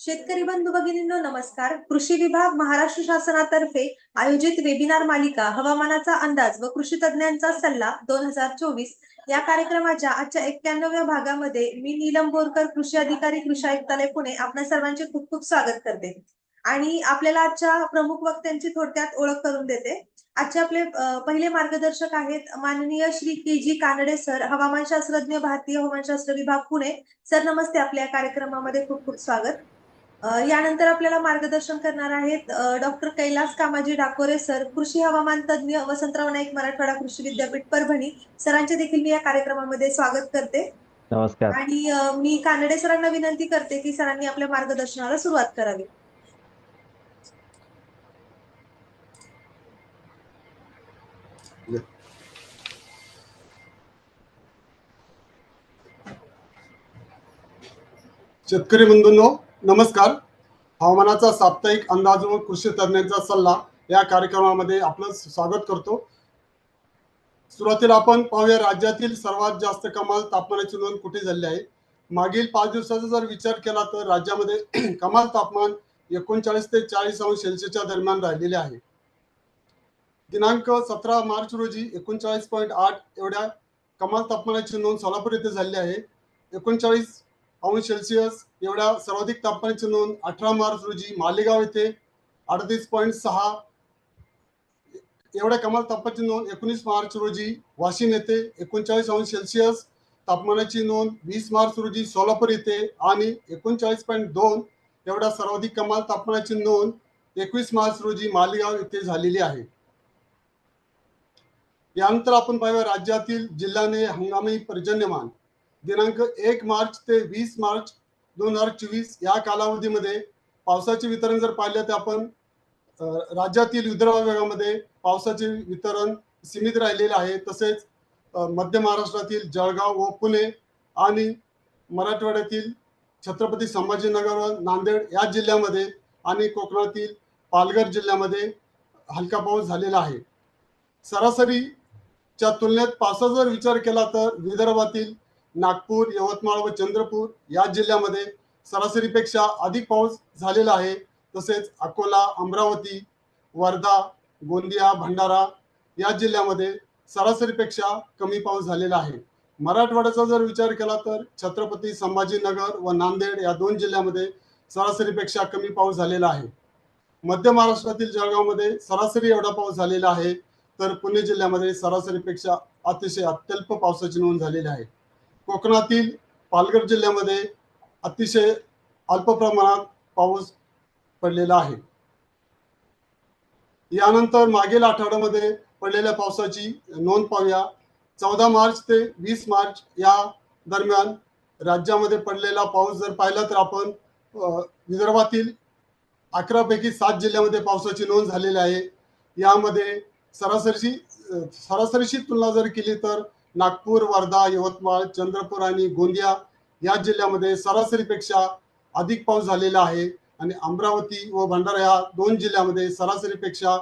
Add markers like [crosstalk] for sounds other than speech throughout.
शेतकरी बंधू भगिनींनो नमस्कार. कृषी विभाग महाराष्ट्र शासनातर्फे आयोजित वेबिनार मालिका हवामानाचा अंदाज व कृषी तज्ञांचा सल्ला दोन हजार चोवीस या कार्यक्रमाच्या आजच्या एक्क्याण्णव्या भागामध्ये मी नीलम बोरकर कृषी अधिकारी कृषी आयुक्तालय पुणे आपल्या सर्वांचे खूप खूप स्वागत करते. आणि आपल्याला आजच्या प्रमुख वक्त्यांची थोडक्यात ओळख करून देते. आजचे आपले पहिले मार्गदर्शक आहेत माननीय Shri K G Kanade sir हवामानशास्त्रज्ञ भारतीय हवामानशास्त्र विभाग पुणे. सर नमस्ते. आपल्या कार्यक्रमामध्ये खूप खूप स्वागत. यानंतर आपल्याला मार्गदर्शन करणार आहेत डॉक्टर कैलास कामाजी डाकोरे सर कृषी हवामान तज्ज्ञ वसंतराव नाईक मराठवाडा कृषी विद्यापीठ परभणी. सरांचे देखील मी या कार्यक्रमामध्ये स्वागत करते. नमस्कार. आणि मी कानडे सरांना विनंती करते की सरांनी आपल्या मार्गदर्शनाला सुरुवात करावी. शेतकरी बंधूंनो नमस्कार. हवामानाचा साप्ताहिक अंदाज व कृषी तज्ञांचा सल्ला या कार्यक्रमामध्ये आपलं स्वागत करतो. सुरुवातीला आपण पाहूया राज्यातील सर्वात जास्त कमाल तापमानाची नोंद कुठे झाली आहे? मागील पाच दिवसाचा जर विचार केला तर राज्यामध्ये [clears throat] कमाल तापमान एकोणचाळीस ते चाळीस अंश सेल्सिअसच्या दरम्यान राहिलेले आहे. दिनांक सतरा मार्च रोजी एकोणचाळीस पॉईंट आठ एवढ्या कमाल तापमानाची नोंद सोलापूर येथे झाली आहे. एकोणचाळीस अंश सेल्सिअस एवढ्या सर्वाधिक तापमानाची नोंद अठरा मार्च रोजी मालेगाव येथे अडतीस पॉईंट सहा एवढ्या कमाल तापमानाची नोंद एकोणीस मार्च रोजी वाशिम येथे एकोणचाळीस अंश सेल्सिअस तापमानाची नोंद वीस मार्च रोजी सोलापूर येथे आणि एकोणचाळीस पॉईंट दोन एवढ्या सर्वाधिक कमाल तापमानाची नोंद एकवीस मार्च रोजी मालेगाव येथे झालेली आहे. यानंतर आपण पाहूया राज्यातील जिल्ह्याने हंगामी पर्जन्यमान. दिनांक एक मार्च ते वीस मार्च दोन हजार चोवीस या कालावधीमध्ये पावसाचे वितरण जर पाहिलं तर आपण राज्यातील विदर्भ विभागामध्ये पावसाचे वितरण सीमित राहिलेले आहे. तसेच मध्य महाराष्ट्रातील जळगाव व पुणे आणि मराठवाड्यातील छत्रपती संभाजीनगर व नांदेड या जिल्ह्यामध्ये आणि कोकणातील पालघर जिल्ह्यामध्ये हलका पाऊस झालेला आहे. सरासरीच्या तुलनेत पावसाचा जर विचार केला तर विदर्भातील नागपूर यवतमाळ व चंद्रपूर या जिल्ह्यामध्ये सरासरीपेक्षा अधिक पाऊस झालेला आहे. तसेच अकोला अमरावती वर्धा गोंदिया भंडारा या जिल्ह्यामध्ये सरासरीपेक्षा कमी पाऊस झालेला आहे. मराठवाड्याचा जर विचार केला तर छत्रपती संभाजीनगर व नांदेड या दोन जिल्ह्यामध्ये सरासरीपेक्षा कमी पाऊस झालेला आहे. मध्य महाराष्ट्रातील जळगावमध्ये सरासरी एवढा पाऊस झालेला आहे तर पुणे जिल्ह्यामध्ये सरासरीपेक्षा अतिशय अत्यल्प पावसाची नोंद झालेली आहे. कोकणातील पालघर जिल्ह्यामध्ये अतिशय अल्प प्रमाणात पाऊस पडलेला आहे. यानंतर मागील आठवड्यामध्ये पडलेल्या पावसाची नोंद पाहूया. चौदा मार्च ते वीस मार्च या दरम्यान राज्यामध्ये पडलेला पाऊस जर पाहिला तर आपण विदर्भातील अकरापैकी सात जिल्ह्यामध्ये पावसाची नोंद झालेली आहे. यामध्ये सरासरीची सरासरीशी सरासरीची तुलना जर केली तर नागपूर वर्धा यवतमाळ चंद्रपूर आणि गोंदिया या जिल्ह्यामध्ये सरासरीपेक्षा अधिक पाऊस झालेला आहे. आणि अमरावती व भंडारा या दोन जिल्ह्यामध्ये सरासरीपेक्षा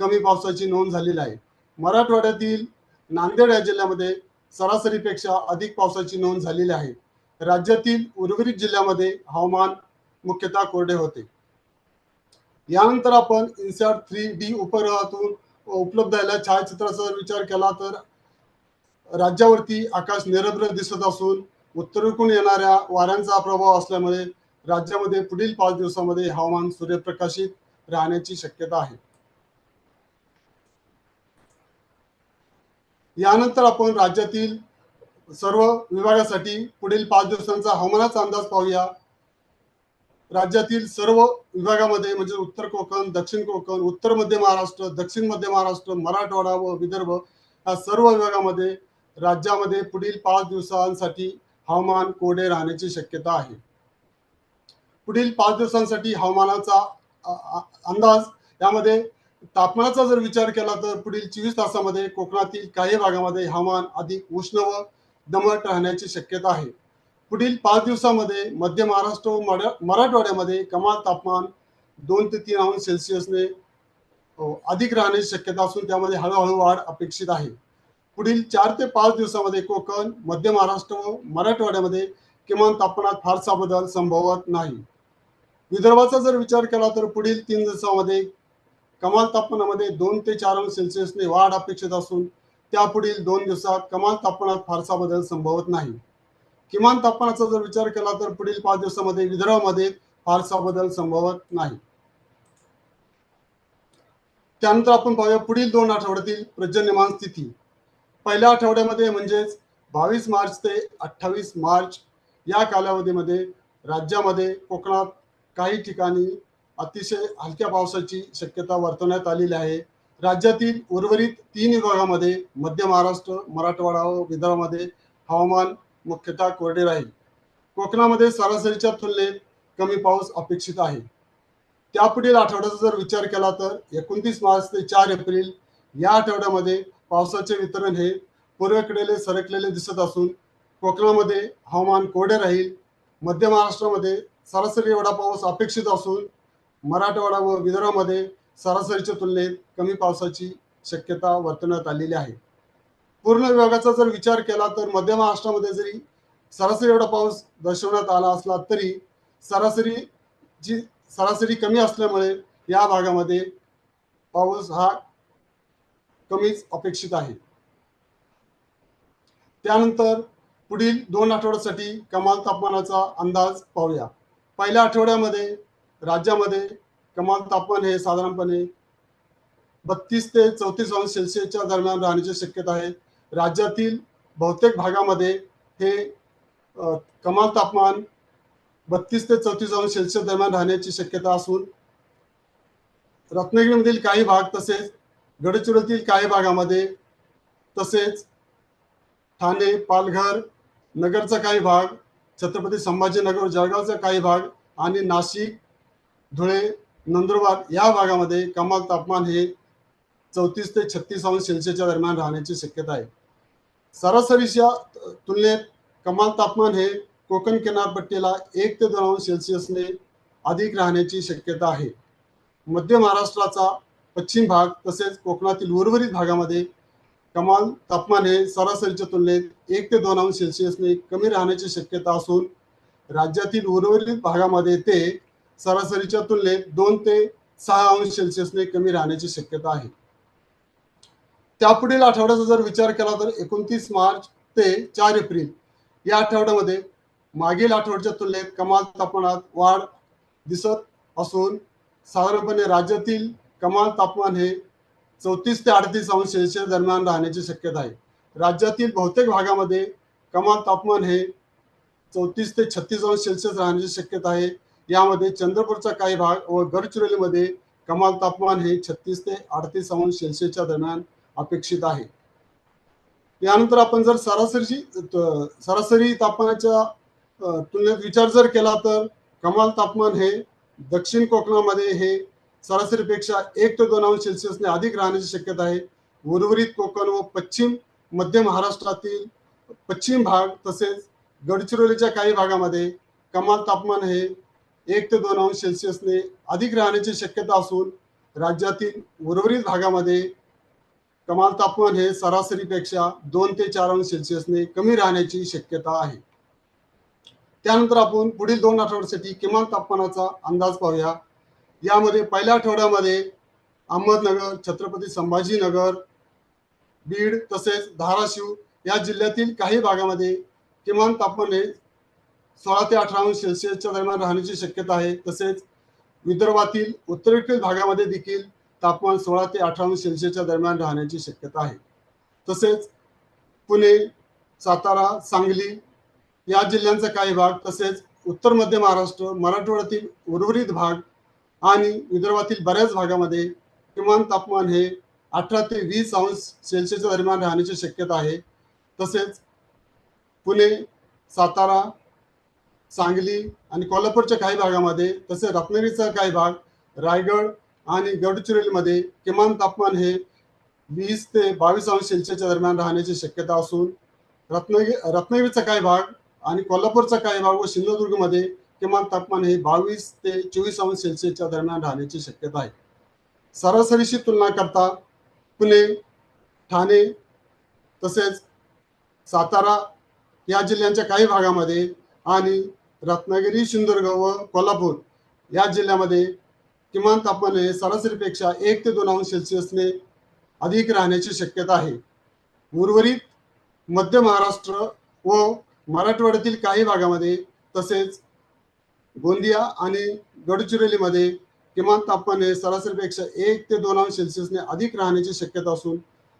कमी पावसाची नोंद झालेली आहे. मराठवाड्यातील नांदेड या जिल्ह्यामध्ये सरासरीपेक्षा अधिक पावसाची नोंद झालेली आहे. राज्यातील उर्वरित जिल्ह्यामध्ये हवामान मुख्यतः कोरडे होते. यानंतर आपण इन्सॅट थ्री डी उपग्रहातून उपलब्ध झालेल्या छायाचित्राचा विचार केला तर राज्यावरती आकाश निरभ्र दिसत असून उत्तरेकडून येणाऱ्या वाऱ्यांचा प्रभाव असल्यामुळे राज्यामध्ये पुढील पाच दिवसामध्ये हवामान सूर्यप्रकाशित राहण्याची शक्यता आहे. यानंतर आपण राज्यातील सर्व विभागासाठी पुढील पाच दिवसांचा हवामानाचा अंदाज पाहूया. राज्यातील सर्व विभागामध्ये म्हणजे उत्तर कोकण दक्षिण कोकण उत्तर मध्य महाराष्ट्र दक्षिण मध्य महाराष्ट्र मराठवाडा व विदर्भ या सर्व विभागामध्ये राज्यामध्ये पुढील पाच दिवसांसाठी हवामान कोरडे राहण्याची शक्यता आहे. पुढील पाच दिवसांसाठी हवामानाचा अंदाज यामध्ये तापमानाचा जर विचार केला तर पुढील चोवीस तासामध्ये कोकणातील काही भागामध्ये हवामान अधिक उष्ण व दमट राहण्याची शक्यता आहे. पुढील पाच दिवसामध्ये मध्य महाराष्ट्र व मराठवाड्यामध्ये कमाल तापमान दोन ते तीन अंश सेल्सिअसने अधिक राहण्याची शक्यता असून त्यामध्ये हळूहळू वाढ अपेक्षित आहे. पुढील चार ते पाच दिवसामध्ये कोकण मध्य महाराष्ट्र व मराठवाड्यामध्ये किमान तापमानात फारसा बदल संभवत नाही. विदर्भाचा जर विचार केला तर पुढील तीन दिवसामध्ये कमाल तापमानामध्ये दोन ते चार अंश सेल्सिअसने वाढ अपेक्षित असून त्यापुढील दोन दिवसात कमाल तापमानात फारसा बदल संभवत नाही. किमान तापमानाचा जर विचार केला तर पुढील पाच दिवसामध्ये विदर्भामध्ये फारसा बदल संभवत नाही. त्यानंतर आपण पाहूया पुढील दोन आठवड्यातील पर्जन्यमान स्थिती. पहिल्या आठवड्यामध्ये म्हणजेच बावीस मार्च ते अठ्ठावीस मार्च या कालावधीमध्ये राज्यामध्ये कोकणात काही ठिकाणी अतिशय हलक्या पावसाची शक्यता वर्तवण्यात आलेली आहे. राज्यातील उर्वरित तीन विभागामध्ये मध्य महाराष्ट्र मराठवाडा व विदर्भामध्ये हवामान मुख्यतः कोरडे राहील. कोकणामध्ये सरासरीच्या तुलनेत कमी पाऊस अपेक्षित आहे. त्यापुढील आठवड्याचा जर विचार केला तर एकोणतीस मार्च ते चार एप्रिल या आठवड्यामध्ये पावसाचे वितरण हे पूर्वेकडे सरकलेले दिसत असून कोकणामध्ये हवामान कोरडे राहील. मध्य महाराष्ट्रामध्ये सरासरी एवढा पाऊस अपेक्षित असून मराठवाडा व विदर्भामध्ये सरासरीच्या तुलनेत कमी पावसाची शक्यता वर्तवण्यात आलेली आहे. पूर्ण विभागाचा जर विचार केला तर मध्य महाराष्ट्रामध्ये जरी सरासरी एवढा पाऊस दर्शवण्यात आला असला तरी सरासरी जी सरासरी कमी असल्यामुळे या भागामध्ये पाऊस हा कमीच अपेक्षित आहे. त्यानंतर पुढील दोन आठवड्यासाठी कमाल तापमानाचा अंदाज पाहूया. पहिल्या आठवड्यामध्ये राज्यामध्ये कमाल तापमान हे साधारणपणे बत्तीस ते चौतीस अंश सेल्सिअसच्या दरम्यान राहण्याची शक्यता आहे. राज्यातील बहुतेक भागामध्ये हे कमाल तापमान बत्तीस ते चौतीस अंश सेल्सिअस दरम्यान राहण्याची शक्यता असून रत्नागिरीमधील काही भाग तसेच गडचिरोलीतील काही भागामध्ये तसेच ठाणे पालघर नगरचा काही भाग छत्रपती संभाजीनगर जळगावचा काही भाग आणि नाशिक धुळे नंदुरबार या भागामध्ये कमाल तापमान हे चौतीस ते छत्तीस अंश सेल्सिअसच्या दरम्यान राहण्याची शक्यता आहे. सरासरीच्या तुलनेत कमाल तापमान हे कोकण किनारपट्टीला एक ते दोन अंश सेल्सिअसने अधिक राहण्याची शक्यता आहे. मध्य महाराष्ट्राचा पश्चिम भाग तसेच कोकणातील उर्वरित भागामध्ये कमाल तापमान हे सरासरीच्या तुलनेत एक ते दोन अंश सेल्सिअसने कमी राहण्याची शक्यता असून राज्यातील उर्वरित भागामध्ये ते सरासरीच्या तुलनेत दोन ते सहा अंश सेल्सिअसने कमी राहण्याची शक्यता आहे. त्यापुढील आठवड्याचा जर विचार केला तर एकोणतीस मार्च ते चार एप्रिल या आठवड्यामध्ये मागील आठवड्याच्या तुलनेत कमाल तापमानात वाढ दिसत असून साधारणपणे राज्यातील कमाल तापमान हे चौतीस ते अडतीस अंश सेल्सिअस दरम्यान राहण्याची शक्यता आहे. राज्यातील बहुतेक भागामध्ये कमाल तापमान हे चौतीस ते छत्तीस अंश सेल्सिअस राहण्याची शक्यता आहे. यामध्ये चंद्रपूरचा काही भाग व गडचिरोलीमध्ये कमाल तापमान हे छत्तीस ते अडतीस अंश सेल्सिअसच्या दरम्यान अपेक्षित आहे. यानंतर आपण जर सरासरीची सरासरी तापमानाच्या तुलनेत विचार जर केला तर कमाल तापमान हे दक्षिण कोकणामध्ये हे सरासरीपेक्षा एक ते दोन अंश सेल्सिअसने अधिक राहण्याची शक्यता आहे. उर्वरित कोकण व पश्चिम मध्य महाराष्ट्रातील पश्चिम भाग तसेच गडचिरोलीच्या काही भागामध्ये कमाल तापमान हे एक ते दोन अंश सेल्सिअसने अधिक राहण्याची शक्यता असून राज्यातील उर्वरित भागामध्ये कमाल तापमान हे सरासरीपेक्षा दोन ते चार अंश सेल्सिअसने कमी राहण्याची शक्यता आहे. त्यानंतर आपण पुढील दोन आठवड्यासाठी किमान तापमानाचा अंदाज पाहूया. यामध्ये पहिल्या आठवड्यामध्ये अहमदनगर छत्रपती संभाजीनगर बीड तसेच धाराशिव या जिल्ह्यातील काही भागामध्ये किमान तापमान हे सोळा ते अठरा अंश सेल्सिअसच्या दरम्यान राहण्याची शक्यता आहे. तसेच विदर्भातील उत्तरेकडील भागामध्ये देखील तापमान सोळा ते अठरा अंश सेल्सिअसच्या दरम्यान राहण्याची शक्यता आहे. तसेच पुणे सातारा सांगली या जिल्ह्यांचा काही भाग तसेच उत्तर मध्य महाराष्ट्र मराठवाड्यातील उर्वरित भाग आणि विदर्भातील बऱ्याच भागामध्ये किमान तापमान हे अठरा ते वीस अंश सेल्सिअसच्या दरम्यान राहण्याची शक्यता आहे. तसेच पुणे सातारा सांगली आणि कोल्हापूरच्या काही भागामध्ये तसेच रत्नागिरीचा काही भाग रायगड आणि गडचिरोलीमध्ये किमान तापमान हे वीस ते बावीस अंश सेल्सिअसच्या दरम्यान राहण्याची शक्यता असून रत्नागिरी रत्नागिरीचा काही भाग आणि कोल्हापूरचा काही भाग व सिंधुदुर्गमध्ये किमान तापमान हे बावीस ते चोवीस अंश सेल्सिअसच्या दरम्यान राहण्याची शक्यता आहे. सरासरीशी तुलना करता पुणे ठाणे तसेच सातारा या जिल्ह्यांच्या काही भागामध्ये आणि रत्नागिरी सिंधुदुर्ग व कोल्हापूर या जिल्ह्यामध्ये किमान तापमान हे सरासरीपेक्षा एक ते दोन अंश सेल्सिअसने अधिक राहण्याची शक्यता आहे. उर्वरित मध्य महाराष्ट्र व मराठवाड्यातील काही भागामध्ये तसेच गोंदिया आणि गडचिरोलीमध्ये किमान तापमान हे सरासरीपेक्षा एक ते दोन अंश सेल्सिअसने अधिक राहण्याची शक्यता असून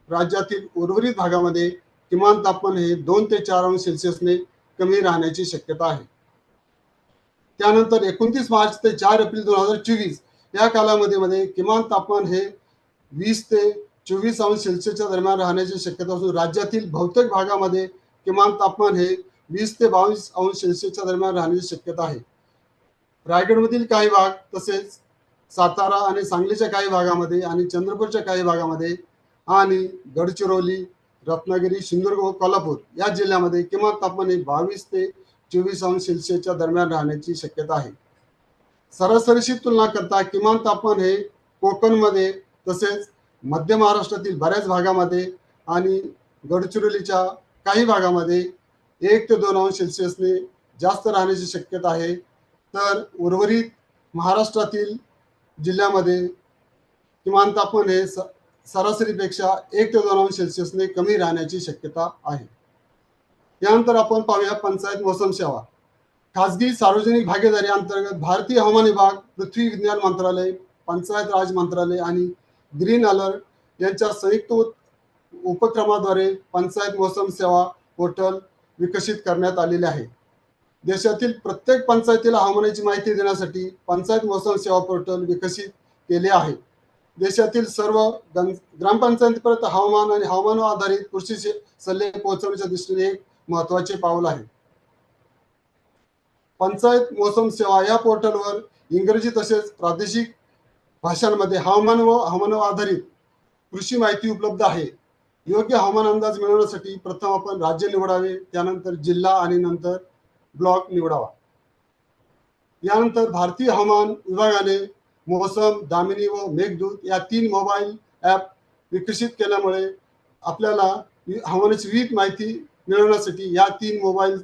राज्यातील उर्वरित भागामध्ये किमान तापमान हे दोन ते चार अंश सेल्सिअसने कमी राहण्याची शक्यता आहे. त्यानंतर एकोणतीस मार्च ते चार एप्रिल दोन हजार चोवीस या कालावधीमध्ये किमान तापमान हे वीस ते चोवीस अंश सेल्सिअसच्या दरम्यान राहण्याची शक्यता असून राज्यातील बहुतेक भागामध्ये किमान तापमान हे वीस ते बावीस अंश सेल्सिअसच्या दरम्यान राहण्याची शक्यता आहे. रायगडमधील काही भाग तसेच सातारा आणि सांगलीच्या काही भागामध्ये आणि चंद्रपूरच्या काही भागामध्ये आणि गडचिरोली रत्नागिरी सिंधुदुर्ग व कोल्हापूर या जिल्ह्यामध्ये किमान तापमान हे बावीस ते चोवीस अंश सेल्सिअसच्या दरम्यान राहण्याची शक्यता आहे. सरासरीशी तुलना करता किमान तापमान हे कोकणमध्ये तसेच मध्य महाराष्ट्रातील बऱ्याच भागामध्ये आणि गडचिरोलीच्या काही भागामध्ये एक ते दोन अंश सेल्सिअसने जास्त राहण्याची शक्यता आहे. तर उर्वरित महाराष्ट्रातील जिल्ह्यामध्ये किमान तापमान हे स सरासरीपेक्षा एक ते दोन अंश सेल्सिअसने कमी राहण्याची शक्यता आहे. यानंतर आपण पाहूया पंचायत मोसम सेवा. खाजगी सार्वजनिक भागीदारी अंतर्गत भारतीय हवामान विभाग पृथ्वी विज्ञान मंत्रालय पंचायत राज मंत्रालय आणि ग्रीन अलर्ट यांच्या संयुक्त उपक्रमाद्वारे पंचायत मोसम सेवा पोर्टल विकसित करण्यात आलेले आहे. देशातील प्रत्येक पंचायतीला हवामानाची माहिती देण्यासाठी पंचायत मौसम सेवा पोर्टल विकसित केले आहे. देशातील सर्व ग्रामपंचायतीपर्यंत हवामान आणि हवामान आधारित कृषी सल्ले पोहोचवण्याच्या दृष्टीने एक महत्त्वाचे पाऊल आहे. पंचायत मौसम सेवा या पोर्टलवर इंग्रजी तसेच प्रादेशिक भाषांमध्ये हवामान व हवामान आधारित कृषी माहिती उपलब्ध आहे. योग्य हवामान अंदाज मिळवण्यासाठी प्रथम आपण राज्य निवडावे त्यानंतर जिल्हा आणि नंतर ब्लॉक निवडावा. यानंतर भारतीय हवामान विभागाने मोसम दामिनी व मेघदूत या तीन मोबाईल ॲप विकसित केल्यामुळे आपल्याला हवामानाची विविध माहिती मिळवण्यासाठी या तीन मोबाईल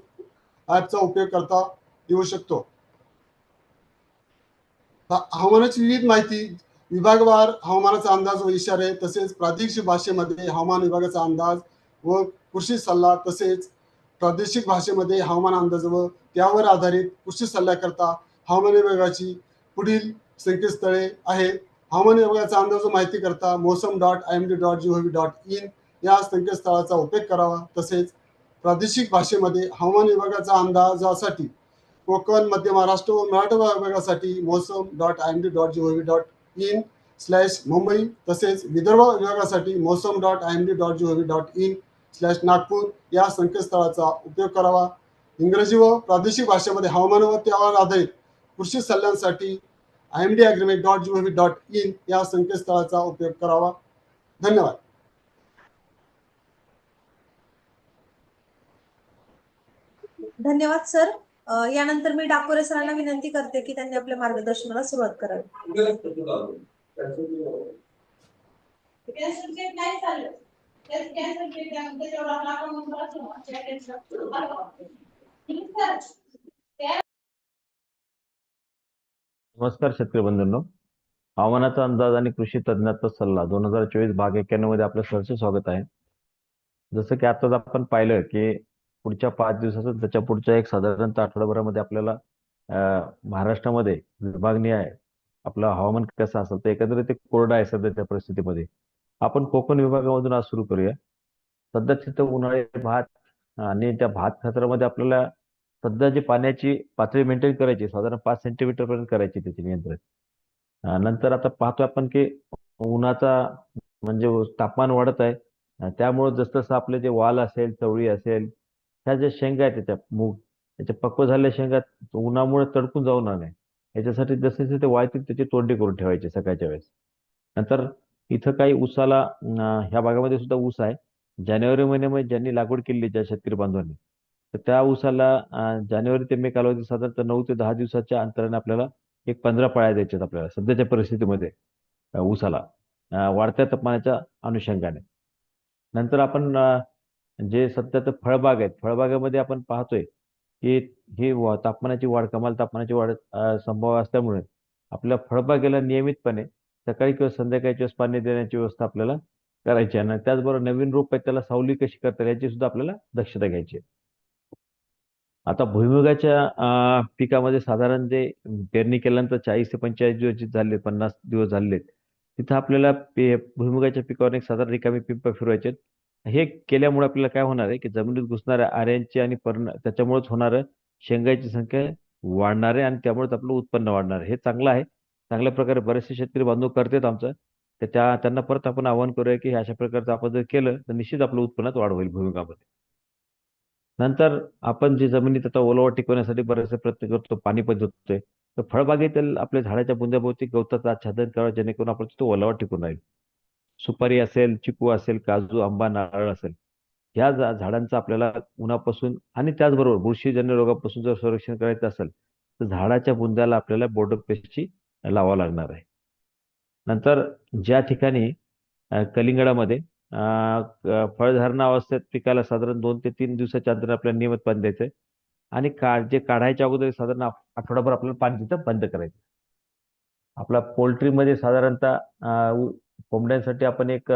ॲपचा उपयोग करता येऊ शकतो. हवामानाची विविध माहिती विभागवार हवामानाचा अंदाज व इशारे तसेच प्रादेशिक भाषेमध्ये हवामान विभागाचा अंदाज व कृषी सल्ला तसेच प्रादेशिक भाषेमध्ये हवामान अंदाज व त्यावर आधारित कृषी सल्ल्याकरता हवामान विभागाची पुढील संकेतस्थळे आहेत हवामान विभागाचा अंदाज माहिती करता mausam dot I M D dot G V dot in या संकेतस्थळाचा उपयोग करावा. तसेच प्रादेशिक भाषेमध्ये हवामान विभागाचा अंदाजासाठी कोकण मध्य महाराष्ट्र व मराठवाडा विभागासाठी mausam dot I M D dot G V dot in slash Mumbai. तसेच विदर्भ विभागासाठी mausam dot I M D dot G V dot in slash Nagpur या संकेतस्थळाचा उपयोग करावा. इंग्रजी व प्रादेशिक भाषेमध्ये हवामान व त्यावर आधारित कृषी सल्ल्यांसाठी I M D agrimet dot G O V dot in या संकेतस्थळाचा उपयोग करावा. धन्यवाद. धन्यवाद सर. यानंतर मी डाकोरे सरांना विनंती करते की त्यांनी आपल्या मार्गदर्शनाला सुरुवात करावी. गॅस सब्जेक्ट नाही चाललं गॅस गॅस सब्जेक्ट त्याच्यावर आपला अकाउंट नमस्कार शेतकरी बंधूंनो. हवामानाचा अंदाज आणि कृषी तज्ञाचा सल्ला दोन हजार चोवीस भाग एक्क्याण्णवमध्ये आपलं सहर्ष स्वागत आहे. जसं की आताच आपण पाहिलं की पुढच्या पाच दिवसाचं त्याच्या पुढच्या एक साधारणतः आठवड्याभरामध्ये आपल्याला महाराष्ट्रामध्ये महाराष्ट्रामध्ये आहे. आपलं हवामान कसं असेल तर एकंदरीत कोरडा कोरडं आहे सध्याच्या परिस्थितीमध्ये. आपण कोकण विभागामधून आज सुरू करूया. सध्या तिथं उन्हाळी भात आणि त्या भात क्षेत्रामध्ये आपल्याला सध्या जी पाण्याची पातळी मेंटेन करायची साधारण पाच सेंटीमीटर पर्यंत करायची त्याची नियंत्रण. नंतर आता पाहतो आपण की उन्हाचा म्हणजे तापमान वाढत आहे. त्यामुळे जसं आपले जे वाल असेल चवळी असेल ह्या ज्या शेंगा आहेत त्याच्या मूग त्याच्या पक्व झालेल्या शेंगा उन्हामुळे तडकून जाऊ नये. याच्यासाठी जसे जसे ते वाळतील त्याची तोंडी करून ठेवायची सकाळच्या वेळेस. नंतर इथं काही ऊसाला ह्या भागामध्ये सुद्धा ऊस आहे. जानेवारी महिन्यामध्ये ज्यांनी लागवड केली ज्या शेतकरी बांधवांनी तर त्या ऊसाला जानेवारी ते मे कालावधी साधारणतः नऊ ते दहा दिवसाच्या अंतराने आपल्याला एक पंधरा पाळ्या द्यायच्यात आपल्याला सध्याच्या परिस्थितीमध्ये ऊसाला वाढत्या तापमानाच्या अनुषंगाने. नंतर आपण जे सध्या तर फळबाग आहेत फळबागामध्ये आपण पाहतोय की हे तापमानाची वाढ कमाल तापमानाची वाढ संभव असल्यामुळे आपल्या फळबागेला नियमितपणे सकाळी किंवा संध्याकाळच्या वेळेस पाणी देण्याची व्यवस्था आपल्याला करायची आहे. आणि त्याचबरोबर नवीन रोप आहे त्याला सावली कशी करता येईल याची सुद्धा आपल्याला दक्षता घ्यायची आहे. आता भुईमुगाच्या पिकामध्ये साधारण जे पेरणी केल्यानंतर चाळीस ते पंचेचाळीस दिवस झाले पन्नास दिवस झाले तिथं आपल्याला पे भुईमुगाच्या पिकावर एक साधारण रिकामी पिंप फिरवायचे हे केल्यामुळे आपल्याला काय होणार आहे की जमिनीत घुसणाऱ्या आऱ्यांची आणि पर्ण त्याच्यामुळेच होणारं शेंगाची संख्या वाढणार आहे आणि त्यामुळेच आपलं उत्पन्न वाढणार आहे. हे चांगलं आहे. चांगल्या प्रकारे बरेचसे शेतकरी बांधव करतात आमचं. तर त्या त्यांना परत आपण आवाहन करूया की हे अशा प्रकारचं आपण जर केलं तर निश्चित आपलं उत्पन्नात वाढ होईल भूमिकामध्ये. नंतर आपण जी जमिनीत आता ओलावा टिकवण्यासाठी बरेचसे प्रयत्न करतो पाणी पण देतोय तर फळबागेतील आपल्या झाडाच्या बुंद्याभोवती गवताचं आच्छादन करावं जेणेकरून आपण तो ओलावा टिकून राहील. सुपारी असेल चिकू असेल काजू आंबा नारळ असेल. ह्या झाडांचं आपल्याला उन्हापासून आणि त्याचबरोबर बुरशीजन्य रोगापासून जर संरक्षण करायचं असेल तर झाडाच्या बुंद्याला आपल्याला बोर्डर पेस्टची लावावं लागणार आहे. नंतर ज्या ठिकाणी कलिंगडामध्ये फळधारणा अवस्थेत पिकाला साधारण दोन ते तीन दिवसाच्या अंतर आपल्याला नियमित पाणी द्यायचंय आणि का जे काढायच्या अगोदर साधारण आठवडाभर आपल्याला पाणी तिथं बंद करायचं आपला पोल्ट्रीमध्ये साधारणतः कोंबड्यांसाठी आपण एक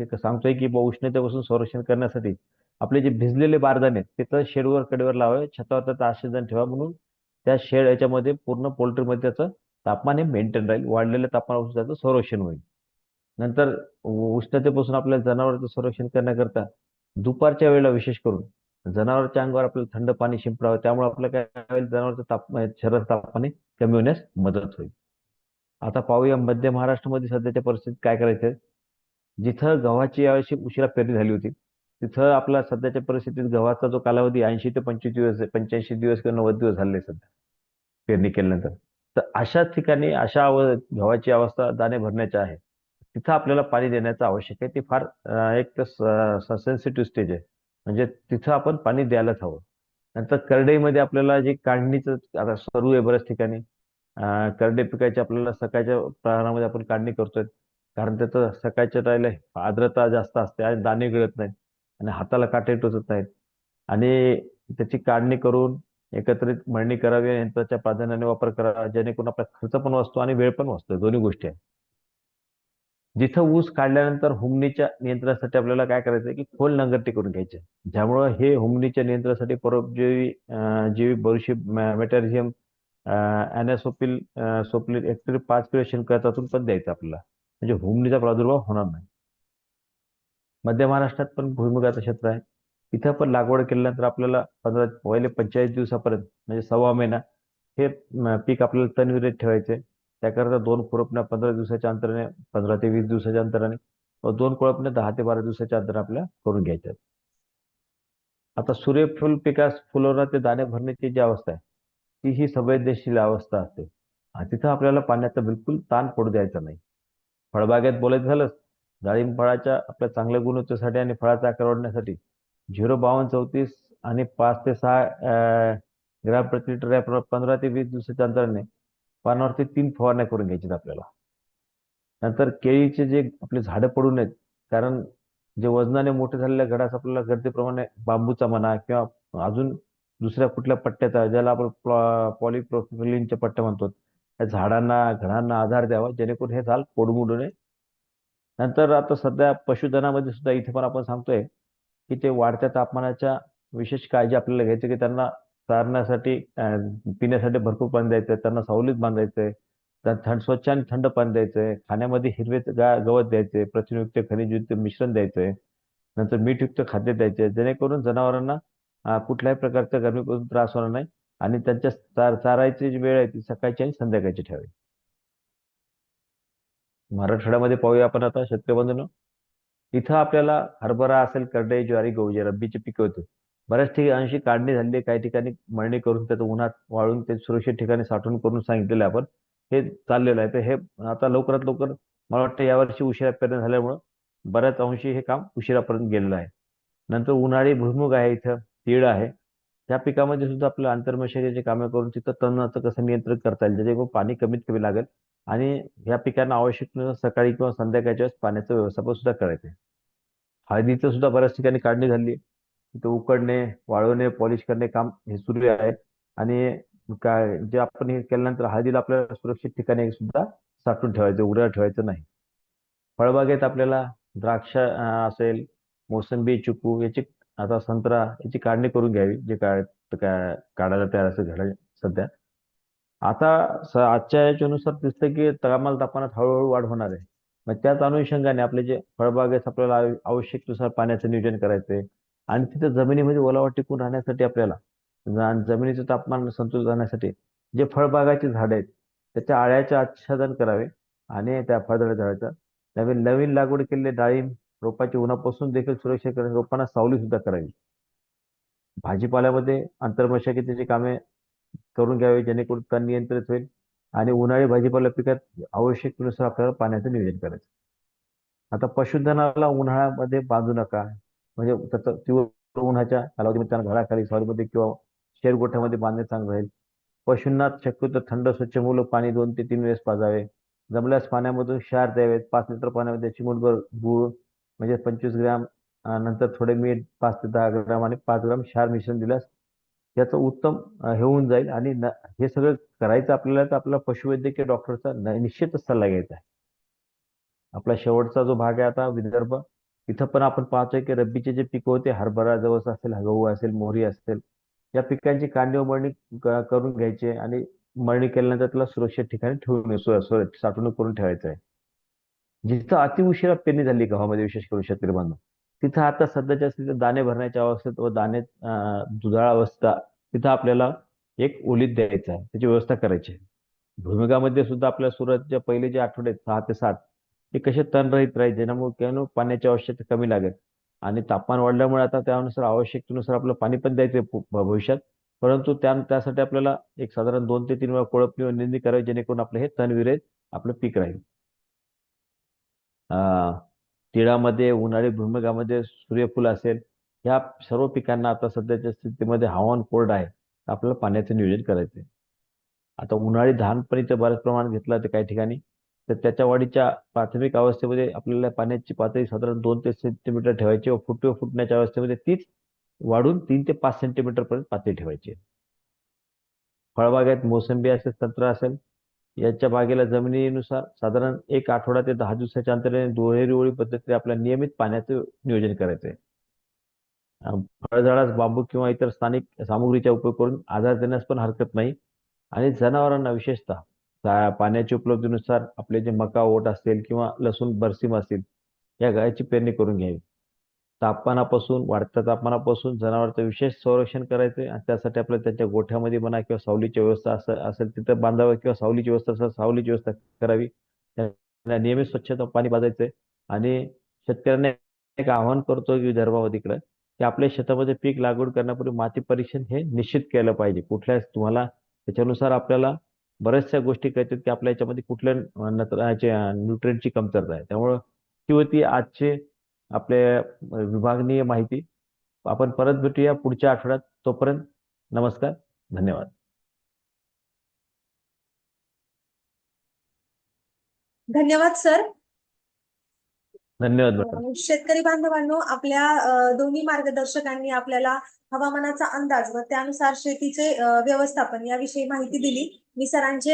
एक सांगतोय की उष्णतेपासून संरक्षण करण्यासाठी आपले जे भिजलेले बारदाने आहेत, ते तर शेडवर कडेवर लावावे छतावर त्याचं आच्छादन ठेवा म्हणून त्या शेड याच्यामध्ये पूर्ण पोल्ट्रीमध्ये त्याचं तापमान हे मेंटेन राहील वाढलेल्या तापमानापासून त्याचं संरक्षण होईल. नंतर उष्णतेपासून आपल्या जनावरांचं संरक्षण करण्याकरता दुपारच्या वेळेला विशेष करून जनावरांच्या अंगावर आपल्याला थंड पाणी शिंपडावं त्यामुळे आपलं काय होईल जनावरचं तापमान शरीराचं तापमान कमी होण्यास मदत होईल. आता पाहूया मध्य महाराष्ट्रामध्ये सध्याच्या परिस्थितीत काय करायचं जिथं गव्हाची यावर्षी उशिरा पेरणी झाली होती तिथं आपला सध्याच्या परिस्थितीत गव्हाचा जो कालावधी ऐंशी ते पंचवीस दिवस पंच्याऐंशी दिवस किंवा नव्वद दिवस झाले सध्या पेरणी केल्यानंतर. तर अशा ठिकाणी अशा अव गव्हाची अवस्था दाणे भरण्याची आहे. तिथं आपल्याला पाणी देण्याचं आवश्यक आहे. ती फार एक तर सेन्सिटिव्ह स्टेज आहे. म्हणजे तिथं आपण पाणी द्यायलाच हवं. नंतर करडईमध्ये आपल्याला जे काढणीचं आता सुरू आहे बऱ्याच ठिकाणी. करडे करडई पिकाची आपल्याला सकाळच्या प्रहारामध्ये आपण काढणी करतोय. कारण त्याचं सकाळच्या टायला आर्द्रता जास्त असते आणि दाणे गळत नाहीत. आणि हाताला काटे टोचत नाहीत. आणि त्याची काढणी करून एकत्रित मळणी करावी आणि यंत्राच्या प्राधान्याने वापर करावा जेणेकरून आपला खर्च पण वाचतो आणि वेळ पण वाचतो. दोन्ही गोष्टी आहेत. जिथं ऊस काढल्यानंतर हुमणीच्या नियंत्रणासाठी आपल्याला काय करायचं की खोल नांगरटी करून घ्यायची ज्यामुळे ज्यामुळं हे हुमणीच्या नियंत्रणासाठी परोपजीवी जीवी बुरशी मॅटॅरिझियम अॅनासोपिल सोपलिन एकतरी पाच किलो शेणखतातून पण द्यायचं आपल्याला. म्हणजे हुमणीचा प्रादुर्भाव होणार नाही. मध्य महाराष्ट्रात पण भुईमुगाचं क्षेत्र आहे. इथं पण लागवड केल्यानंतर आपल्याला पंधरा पहिले पंचेचाळीस दिवसापर्यंत म्हणजे सव्वा महिना हे पीक आपल्याला तणविरहित ठेवायचे. त्याकरता दोन खुरपण्या पंधरा दिवसाच्या अंतराने पंधरा ते वीस दिवसाच्या अंतराने व दोन कुळपण्या दहा ते बारा दिवसाच्या अंतराने आपल्या करून घ्यायच्या. आता सूर्यफूल पिकास फुलवणं ते दाणे भरण्याची जी अवस्था आहे ती ही संवेदनशील अवस्था असते. तिथं आपल्याला पाण्याचा बिलकुल ताण पडू द्यायचा नाही. फळबागेत बोलायचं झालं डाळिंब फळाच्या आपल्या चांगल्या गुणवत्तेसाठी आणि फळाचा आकार वाढण्यासाठी झिरो बावन्न चौतीस आणि पाच ते सहा ग्रॅम प्रति लिटर या पंधरा ते वीस दिवसाच्या अंतराने पानावरती तीन फवारण्या करून घ्यायच्यात आपल्याला. नंतर केळीचे जे आपले झाडं पडू नयेत कारण जे वजनाने मोठे झालेल्या घडास आपल्याला गरजेप्रमाणे बांबूचा म्हणा किंवा अजून दुसऱ्या कुठल्या पट्ट्याचा ज्याला आपण पॉलिप्रोफिलिनच्या पट्ट्या म्हणतो त्या झाडांना घडांना आधार द्यावा जेणेकरून हे झाड पोडमुडू नये. नंतर आता सध्या पशुधनामध्ये सुद्धा इथे पण आपण सांगतोय की ते वाढत्या तापमानाच्या विशेष काळजी आपल्याला घ्यायची की त्यांना चारण्यासाठी पिण्यासाठी भरपूर पाणी द्यायचंय त्यांना सावलीत बांधायचंय त्यांना थंड स्वच्छ आणि थंड पाणी द्यायचंय खाण्यामध्ये हिरवे गवत द्यायचे प्रथिनयुक्त खनिजयुक्त मिश्रण द्यायचंय नंतर मीठयुक्त खाद्य द्यायचे जेणेकरून जनावरांना कुठल्याही प्रकारच्या गरमीपासून त्रास होणार नाही आणि त्यांच्या चार चारायची जी वेळ आहे ती सकाळची आणि संध्याकाळची ठेवावी. मराठवाड्यामध्ये पाहूया आपण आता शेतकरी बंधून. इथं आपल्याला हरभरा असेल करडई ज्वारी गहू जे रब्बीचे पिकं होते. बऱ्याच ठिकाणी अंशी काढणी झाली आहे. काही ठिकाणी मळणी करून त्याचं उन्हात वाळून ते सुरक्षित ठिकाणी साठवून करून सांगितलेलं आहे आपण. हे चाललेलं आहे. तर हे आता लवकरात लवकर मला वाटतं यावर्षी उशिरा पेरणी झाल्यामुळं बऱ्याच अंशी हे काम उशिरापर्यंत गेलेलं आहे. नंतर उन्हाळी भुईमुग आहे इथं तीळ आहे. त्या पिकामध्ये सुद्धा आपल्या आंतरमशागेची कामे करून तिथं तणाचं कसं नियंत्रण करता येईल? जेणेकरून पाणी कमीत कमी लागेल. आणि या पिकांना आवश्यक सकाळी किंवा संध्याकाळच्या वेळेस पाण्याचं व्यवस्थापन सुद्धा करायचं आहे हळदीचं सुद्धा बऱ्याच ठिकाणी काढणी झाली. तिथं उकडणे वाळवणे पॉलिश करणे काम हे सुरू आहे. आणि काय जे आपण हे केल्यानंतर हळदीला आपल्याला सुरक्षित ठिकाणी सुद्धा साठवून ठेवायचं उघड्यावर ठेवायचं नाही. फळबागेत आपल्याला द्राक्ष असेल मोसंबी चिकू याची आता संत्रा याची काढणी करून घ्यावी जे काय काय काढायला तयार असेल झाडं सध्या. आता आजच्या याच्यानुसार दिसतं की तळामाल तापमानात हळूहळू वाढ होणार आहे. मग त्याच अनुषंगाने आपले जे फळबागेस आपल्याला आव- आवश्यकतेनुसार पाण्याचं नियोजन करायचंय. आणि तिथे जमिनीमध्ये ओलावा टिकून राहण्यासाठी आपल्याला जमिनीचं तापमान संतुलित राहण्यासाठी जे फळबागाची झाडं आहेत त्याच्या आळ्याचे आच्छादन करावे आणि त्या फळझाड झाडाचं नवीन नवीन लागवड केलेले डाळिंब रोपाची उन्हापासून देखील सुरक्षा करणे रोपांना सावली सुद्धा करावी. भाजीपाल्यामध्ये आंतरमशागतीची कामे करून घ्यावे जेणेकरून तण नियंत्रित होईल आणि उन्हाळी भाजीपाला पिकात आवश्यकतेनुसार आपल्याला पाण्याचं नियोजन करायचं. आता पशुधनाला उन्हाळ्यामध्ये बांधू नका. म्हणजे त्याचं तीव्र उन्हाच्या कालावधीमध्ये त्यांना घराखाली सॉरीमध्ये किंवा शेरगोठ्यामध्ये बांधणे चांगलं राहील. पशूंना शक्यतो थंड स्वच्छ मुलं पाणी दोन ते तीन वेळेस पाजावे. जमल्यास पाण्यामधून क्षार द्यावेत. पाच लिटर पाण्यामध्ये चिमूटभर गूळ म्हणजे पंचवीस ग्रॅम नंतर थोडे मीठ पाच ते दहा ग्राम आणि पाच ग्राम क्षार मिश्रण दिल्यास याचं उत्तम हे होऊन जाईल आणि हे सगळं करायचं आपल्याला तर आपला पशुवैद्यकीय डॉक्टरचा निश्चितच सल्ला घ्यायचा आहे. आपला शेवटचा जो भाग आहे आता विदर्भ इथं पण आपण पाहतोय की रब्बीचे जे पिकं होते हरभरा जवस असेल गहू असेल मोहरी असेल या पिकांची कांडी मळणी करून घ्यायची आणि मळणी केल्यानंतर त्याला सुरक्षित ठिकाणी ठेवून साठवणूक करून ठेवायचं आहे. जिथं अतिउशिरा पेरणी झाली गव्हामध्ये विशेष करून शेतकरी बांधव तिथं आता सध्याच्या स्थितीत दाणे भरण्याच्या अवस्थेत व दाणे दुधाळ अवस्था तिथं आपल्याला एक ओलीत द्यायचा आहे. त्याची व्यवस्था करायची आहे. भूमिकामध्ये सुद्धा आपल्या सुरुवातीच्या पहिले जे आठवडे आहेत, सहा ते सात ते कसे तणरहित राहील ज्यामुळे किंवा पाण्याची आवश्यकता कमी लागेल? आणि तापमान वाढल्यामुळे आता त्यानुसार आवश्यकतेनुसार आपलं पाणी पण द्यायचं भविष्यात. परंतु त्या त्यासाठी आपल्याला एक साधारण दोन ते तीन वेळा कोळपणी व निंदणी करावी जेणेकरून आपलं हे तणविरहित आपलं पीक राहील. अं, तिळामध्ये उन्हाळी भूमिकामध्ये सूर्यफूल असेल या सर्व पिकांना आता सध्याच्या स्थितीमध्ये हवामान कोरडं आहे. आपल्याला पाण्याचं नियोजन करायचं आहे आता उन्हाळी धान पण इथे बऱ्याच प्रमाणात घेतलं ते काही ठिकाणी. तर त्याच्या वाढीच्या प्राथमिक अवस्थेमध्ये आपल्याला पाण्याची पातळी साधारण दोन ते सेंटीमीटर ठेवायची व फुटवे फुटण्याच्या अवस्थेमध्ये तीच वाढून तीन ते पाच सेंटीमीटर पर्यंत पातळी ठेवायची फळबागेत मोसंबी असेल संत्रा असेल याच्या बागेला जमिनीनुसार साधारण एक आठवडा ते दहा दिवसाच्या अंतराने दुहेरी ओळी पद्धतीने आपल्या नियमित पाण्याचं नियोजन करायचं आहे फळझाडास बांबू किंवा इतर स्थानिक सामुग्रीचा उपयोग करून आधार देण्यास पण हरकत नाही. आणि जनावरांना विशेषतः पाण्याच्या उपलब्धीनुसार आपले जे मका ओट असतील किंवा लसूण बरसीम असतील या गायची पेरणी करून घ्यावी. तापमानापासून वाढत्या तापमानापासून जनावरांचं विशेष संरक्षण करायचं आणि त्यासाठी आपल्याला त्यांच्या गोठ्यामध्ये म्हणा किंवा सावलीची व्यवस्था असं असेल तिथं बांधावं किंवा सावलीची व्यवस्था असेल सावलीची व्यवस्था करावी. त्यांना नियमित स्वच्छता पाणी बाजायचंय आणि शेतकऱ्यांना एक आव्हान करतो की विदर्भामध्ये की आपल्या शेतामध्ये पीक लागवड करण्यापूर्वी माती परीक्षण हे निश्चित केलं पाहिजे. कुठल्या तुम्हाला त्याच्यानुसार आपल्याला बऱ्याचशा गोष्टी कळतात की आपल्या याच्यामध्ये कुठल्या नत्राचे न्यूट्रिएंटची कमतरता आहे. त्यामुळं किंवा ती आजचे आपले विभागनीय माहिती. आपण परत भेटूया पुढच्या आठवड्यात. तोपर्यंत नमस्कार धन्यवाद. धन्यवाद सर. धन्यवाद शेतकरी बांधवांनो आपल्या दोन्ही मार्गदर्शकांनी आपल्याला हवामानाचा अंदाज व त्यानुसार शेतीचे व्यवस्थापन याविषयी माहिती दिली. मी सरांचे